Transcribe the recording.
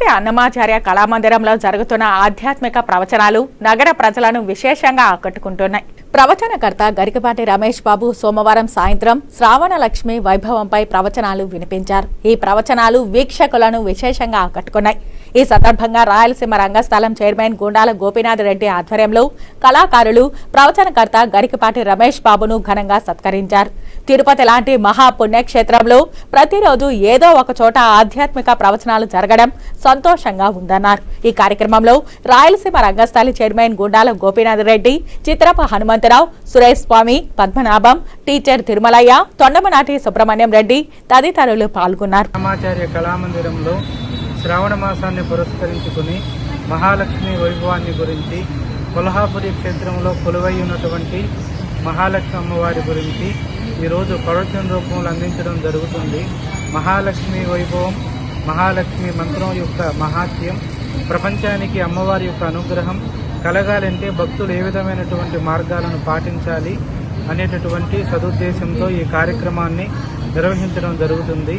తిరుపతి అన్నమాచార్య కళామందిరంలో జరుగుతున్న ఆధ్యాత్మిక ప్రవచనాలు నగర ప్రజలను విశేషంగా ఆకట్టుకుంటున్నాయి. ప్రవచనకర్త గరికపాటి రమేష్ బాబు సోమవారం సాయంత్రం శ్రావణ లక్ష్మి వైభవంపై ప్రవచనాలు వినిపించారు. ఈ ప్రవచనాలు వీక్షకులను విశేషంగా ఆకట్టుకున్నాయి. ఈ సందర్భంగా రాయలసీమ రంగస్థలం చైర్మన్ గుండాల గోపీనాథ్ రెడ్డి ఆధ్వర్యంలో కళాకారులు ప్రవచనకర్త గరికపాటి రమేష్ బాబును ఘనంగా సత్కరించారు. తిరుపతి లాంటి మహా పుణ్యక్షేత్రంలో ప్రతిరోజు ఏదో ఒక చోట ఆధ్యాత్మిక ప్రవచనాలు జరగడం సంతోషంగా ఉందన్నారు. ఈ కార్యక్రమంలో రాయలసీమ రంగస్థలి చైర్మన్ గుండాల గోపీనాథ్ రెడ్డి చిత్రప హనుమంతరావు సురేష్ స్వామి పద్మనాభం టీచర్ తిరుమలయ్య తొండమనాటి సుబ్రహ్మణ్యం రెడ్డి తదితరులు పాల్గొన్నారు. రామాచార్య కళామందిరంలో శ్రావణ మాసాన్ని పురస్కరించుకుని మహాలక్ష్మి వైభవాన్ని గురించి కొల్హాపురి క్షేత్రంలో కొలువై ఉన్నటువంటి మహాలక్ష్మి అమ్మవారి గురించి ఈరోజు ప్రవచన రూపంలో అందించడం జరుగుతుంది. మహాలక్ష్మి వైభవం మహాలక్ష్మి మంత్రం యొక్క మహాత్యం ప్రపంచానికి అమ్మవారి యొక్క అనుగ్రహం కలగాలంటే భక్తులు ఏ విధమైనటువంటి మార్గాలను పాటించాలి అనేటటువంటి సదుద్దేశంతో ఈ కార్యక్రమాన్ని నిర్వహించడం జరుగుతుంది.